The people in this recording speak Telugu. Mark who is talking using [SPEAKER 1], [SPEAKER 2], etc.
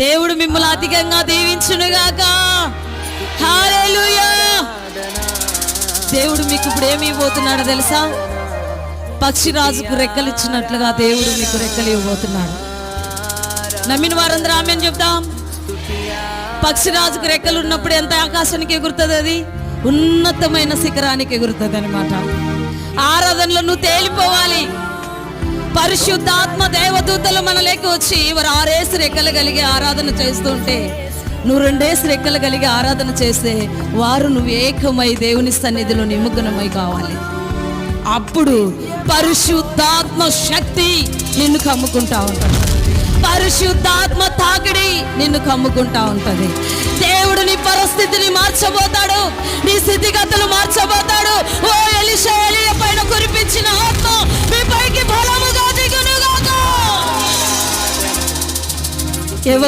[SPEAKER 1] దేవుడు మిమ్మల్ని అధికంగా దీవించునుగాక. దేవుడు మీకు ఇప్పుడు ఏమి ఇవ్వబోతున్నాడో తెలుసా? పక్షిరాజుకు రెక్కలు ఇచ్చినట్లుగా దేవుడు మీకు రెక్కలు ఇవ్వబోతున్నాడు. నమ్మిన వారందరూ ఆమె చెప్తాం. పక్షిరాజుకు రెక్కలు ఉన్నప్పుడు ఎంత ఆకాశానికి ఎగురుతుంది అది? ఉన్నతమైన శిఖరానికి ఎగురుతుంది అనమాట ఆరాధనలో నువ్వు తేలిపోవాలి. పరిశుద్ధాత్మ దేవదూతలు మనలోకి వచ్చి వారు ఆరేసి రెక్కలు కలిగి ఆరాధన చేస్తుంటే నువ్వు రెండేసి రెక్కలు కలిగి ఆరాధన చేస్తే వారు నువ్వు ఏకమై దేవుని సన్నిధిలో నిమగ్నమై కావాలి. అప్పుడు పరిశుద్ధాత్మ శక్తి నిన్ను కమ్ముకుంటా ఉంటుంది. పరిశుద్ధాత్మ తాకిడి నిన్ను కమ్ముకుంటా ఉంటది. దేవుడు నీ పరిస్థితిని మార్చబోతాడు. నీ స్థితిగతులు మార్చ